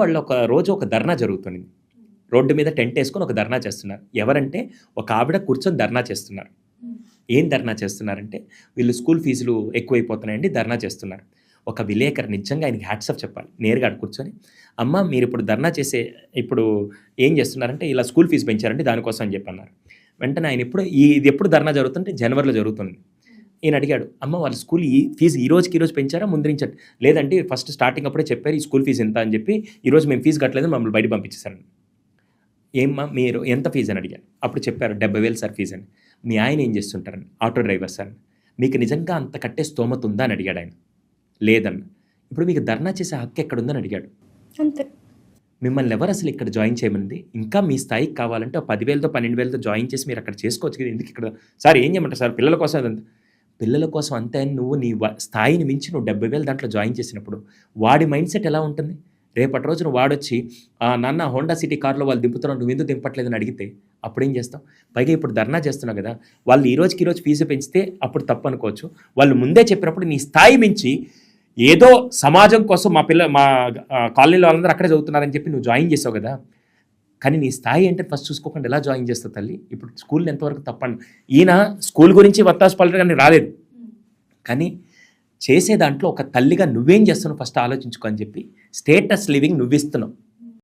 వాళ్ళు ఒక రోజు ఒక ధర్నా జరుగుతుంది. రోడ్డు మీద టెంట్ వేసుకొని ఒక ధర్నా చేస్తున్నారు. ఎవరంటే ఒక ఆవిడ కూర్చొని ధర్నా చేస్తున్నారు. ఏం ధర్నా చేస్తున్నారంటే వీళ్ళు స్కూల్ ఫీజులు ఎక్కువైపోతున్నాయండి ధర్నా చేస్తున్నారు. ఒక విలేకరు నిజంగా ఆయనకి హ్యాట్సప్ చెప్పాలి. నేరుగా అక్కడ కూర్చొని అమ్మ మీరు ఇప్పుడు ధర్నా చేసే ఇప్పుడు ఏం చేస్తున్నారంటే ఇలా స్కూల్ ఫీజు పెంచారంటే దానికోసం అని చెప్పి అన్నారు వెంటనే ఆయన ఇప్పుడు ఈ ఇది ఎప్పుడు ధర్నా జరుగుతుంటే జనవరిలో జరుగుతుంది. ఈయన అడిగాడు అమ్మ వాళ్ళ స్కూల్ ఈ ఫీజు ఈ రోజుకి ఈ రోజు పెంచారా? ముందు నుంచి అట్- లేదంటే ఫస్ట్ స్టార్టింగ్ అప్పుడే చెప్పారు ఈ స్కూల్ ఫీజు ఎంత? అని చెప్పి ఈ రోజు మేము ఫీజు కట్టలేదు మమ్మల్ని బయట పంపించేశారు ఏమ్మా మీరు ఎంత ఫీజు? అని అడిగారు అప్పుడు చెప్పారు డెబ్బై వేలు సార్ ఫీజు అని. మీ ఆయన ఏం చేస్తుంటారని ఆటో డ్రైవర్ సార్. మీకు నిజంగా అంత కట్టే స్తోమత ఉందా? అని అడిగాడు ఆయన. లేదన్న ఇప్పుడు మీకు ధర్నా చేసే హక్కు ఎక్కడుందని అడిగాడు. అంతే. మిమ్మల్ని ఎవరు అసలు ఇక్కడ జాయిన్ చేయమనింది ఇంకా మీ స్థాయికి కావాలంటే పదివేలతో పన్నెండు వేలతో జాయిన్ చేసి మీరు అక్కడ చేసుకోవచ్చు కదా ఎందుకు ఇక్కడ? సార్ ఏం చేయమంటారు సార్? పిల్లల కోసం అదంతా. పిల్లల కోసం అంతే నువ్వు నీ స్థాయిని మించి నువ్వు డెబ్బై వేలు దాంట్లో జాయిన్ చేసినప్పుడు వాడి మైండ్ సెట్ ఎలా ఉంటుంది? రేపటి రోజున వాడొచ్చి నాన్న హోండా సిటీ కార్లో వాళ్ళు దింపుతున్నావు నువ్వు ఎందుకు దింపట్లేదని అడిగితే అప్పుడు ఏం చేస్తావు పైగా ఇప్పుడు ధర్నా చేస్తున్నావు కదా వాళ్ళు ఈ రోజుకి ఈరోజు ఫీజు పెంచితే అప్పుడు తప్పు అనుకోవచ్చు. వాళ్ళు ముందే చెప్పినప్పుడు నీ స్థాయి మించి ఏదో సమాజం కోసం మా పిల్ల మా కాలనీలో వాళ్ళందరూ అక్కడే చదువుతున్నారని చెప్పి నువ్వు జాయిన్ చేసావు కదా కానీ నీ స్థాయి అంటే ఫస్ట్ చూసుకోకుండా ఎలా జాయిన్ చేస్తావు తల్లి? ఇప్పుడు స్కూల్ ఎంతవరకు తప్పండి. ఈయన స్కూల్ గురించి వత్తాసు పలరు కానీ రాలేదు. కానీ చేసే దాంట్లో ఒక తల్లిగా నువ్వేం చేస్తున్నావు ఫస్ట్ ఆలోచించుకో అని చెప్పి స్టేటస్ లివింగ్ నువ్విస్తున్నావు.